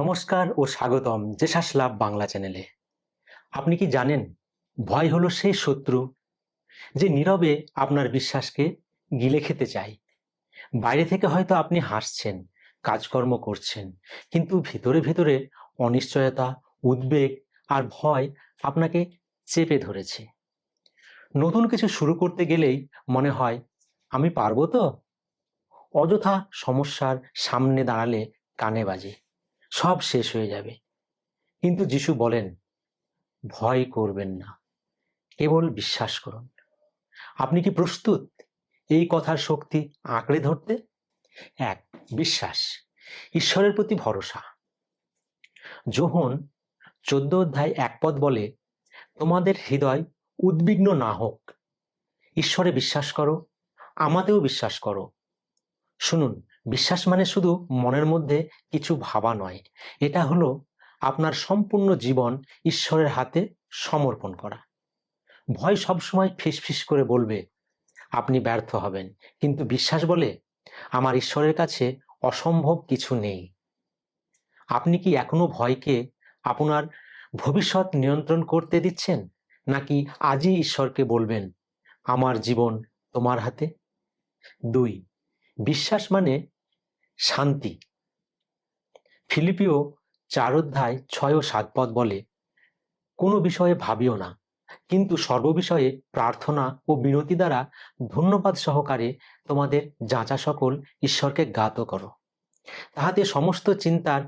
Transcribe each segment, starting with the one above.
নমস্কার ও স্বাগতম জেসাস লাভ বাংলা চ্যানেলে। আপনি কি জানেন, ভয় হলো সেই শত্রু যে নীরবে আপনার বিশ্বাসকে গিলে খেতে চায়। বাইরে থেকে হয়তো আপনি হাসছেন, কাজকর্ম করছেন, কিন্তু ভিতরে ভিতরে অনিশ্চয়তা, উদ্বেগ আর ভয় আপনাকে চেপে ধরেছে। নতুন কিছু শুরু করতে গেলেই মনে হয়, আমি পারব তো? অযথা সমস্যার সামনে দাঁড়ালে কানে বাজে। সব শেষ হয়ে যাবে। কিন্তু যিশু বলেন, ভয় করবেন না, কেবল বিশ্বাস করুন। আপনি কি প্রস্তুত এই কথার শক্তি আঁকড়ে ধরতে? এক, বিশ্বাস, ঈশ্বরের প্রতি ভরসা। যোহন চোদ্দ অধ্যায় এক পদ বলে, তোমাদের হৃদয় উদ্বিগ্ন না হোক। ঈশ্বরে বিশ্বাস করো, আমাতেও বিশ্বাস করো। শুনুন বিশ্বাস মানে শুধু মনের মধ্যে কিছু ভাবা নয়। এটা হলো আপনার সম্পূর্ণ জীবন ঈশ্বরের হাতে সমর্পণ করা। ভয় সবসময় ফিসফিস করে বলবে, আপনি ব্যর্থ হবেন। কিন্তু বিশ্বাস বলে, আমার ঈশ্বরের কাছে অসম্ভব কিছু নেই। আপনি কি এখনও ভয়কে আপনার ভবিষ্যৎ নিয়ন্ত্রণ করতে দিচ্ছেন? নাকি আজই ঈশ্বরকে বলবেন, আমার জীবন তোমার হাতে দুই, বিশ্বাস মানে শান্তি। ফিলিপিও চার অধ্যায় ছয় ও সাত পদ বলে, কোনো বিষয়ে ভাবিও না, কিন্তু সর্ববিষয়ে প্রার্থনা ও বিনতি দ্বারা ধন্যবাদ সহকারে তোমাদের যাচা সকল ঈশ্বরকে জ্ঞাত করো। তাহাতে সমস্ত চিন্তার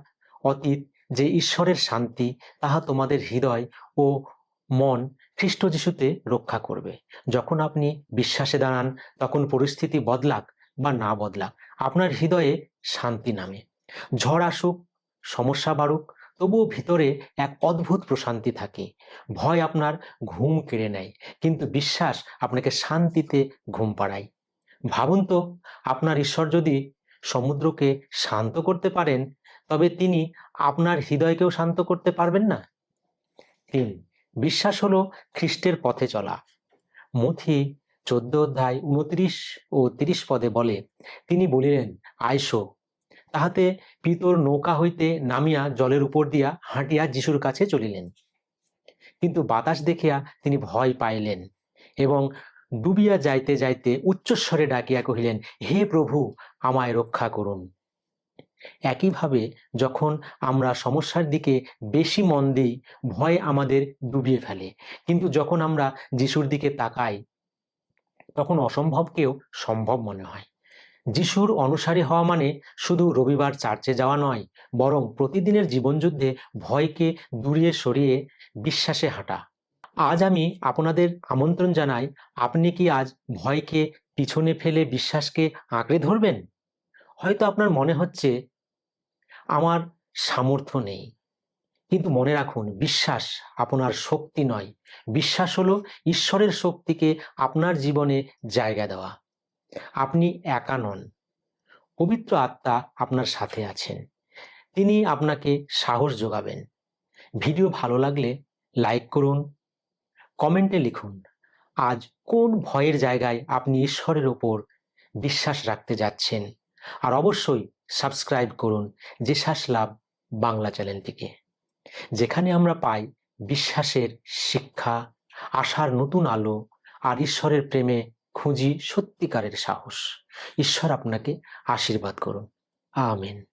অতীত যে ঈশ্বরের শান্তি, তাহা তোমাদের হৃদয় ও মন খ্রিস্ট যিশুতে রক্ষা করবে। যখন আপনি বিশ্বাসে দাঁড়ান, তখন পরিস্থিতি বদলাক বা না বদলাক আপনার হৃদয়ে শান্তি নামে। ঝড় আসুক, সমস্যা বাড়ুক, তবুও ভিতরে এক অদ্ভুত প্রশান্তি থাকে। ভয় আপনার ঘুম কেড়ে নেয়, কিন্তু বিশ্বাস আপনাকে শান্তিতে ঘুম পাড়ায়। ভাবুন তো, আপনার ঈশ্বর যদি সমুদ্রকে শান্ত করতে পারেন, তবে তিনি আপনার হৃদয়কেও শান্ত করতে পারবেন না? তিন, বিশ্বাস হলো খ্রিস্টের পথে চলা। মথি চোদ্দ অধ্যায় উনত্রিশ ও তিরিশ পদে বলে, তিনি বলিলেন, আইসো। তাহাতে পিতর নৌকা হইতে নামিয়া জলের উপর দিয়া হাঁটিয়া যিশুর কাছে চলিলেন। কিন্তু বাতাস দেখিয়া তিনি ভয় পাইলেন এবং ডুবিয়া যাইতে যাইতে উচ্চস্বরে ডাকিয়া কহিলেন, হে প্রভু, আমায় রক্ষা করুন। একইভাবে যখন আমরা সমস্যার দিকে বেশি মন দিই, ভয় আমাদের ডুবিয়ে ফেলে। কিন্তু যখন আমরা যিশুর দিকে তাকাই তখন অসম্ভবকেও সম্ভব মনে হয়। যিশুর অনুসারী হওয়া মানে শুধু রবিবার চার্চে যাওয়া নয়, বরং প্রতিদিনের জীবনযুদ্ধে ভয়কে দূরিয়ে সরিয়ে বিশ্বাসে হাঁটা। আজ আমি আপনাদের আমন্ত্রণ জানাই, আপনি কি আজ ভয়কে পিছনে ফেলে বিশ্বাসকে আঁকড়ে ধরবেন? হয়তো আপনার মনে হচ্ছে, আমার সামর্থ্য নেই। কিন্তু মনে রাখুন, বিশ্বাস আপনার শক্তি নয়। বিশ্বাস হলো ঈশ্বরের শক্তিকে আপনার জীবনে জায়গা দেওয়া। আপনি একা নন। পবিত্র আত্মা আপনার সাথে আছেন। তিনি আপনাকে সাহস যোগাবেন। ভিডিও ভালো লাগলে লাইক করুন, কমেন্টে লিখুন, আজ কোন ভয়ের জায়গায় আপনি ঈশ্বরের ওপর বিশ্বাস রাখতে যাচ্ছেন? আর অবশ্যই সাবস্ক্রাইব করুন, জেসাস লাভ বাংলা চ্যানেলটিকে। যেখানে আমরা পাই বিশ্বাসের শিক্ষা, আশার নতুন আলো আর ঈশ্বরের প্রেমে খুঁজি সত্যিকারের সাহস। ঈশ্বর আপনাকে আশীর্বাদ করুন। আমিন।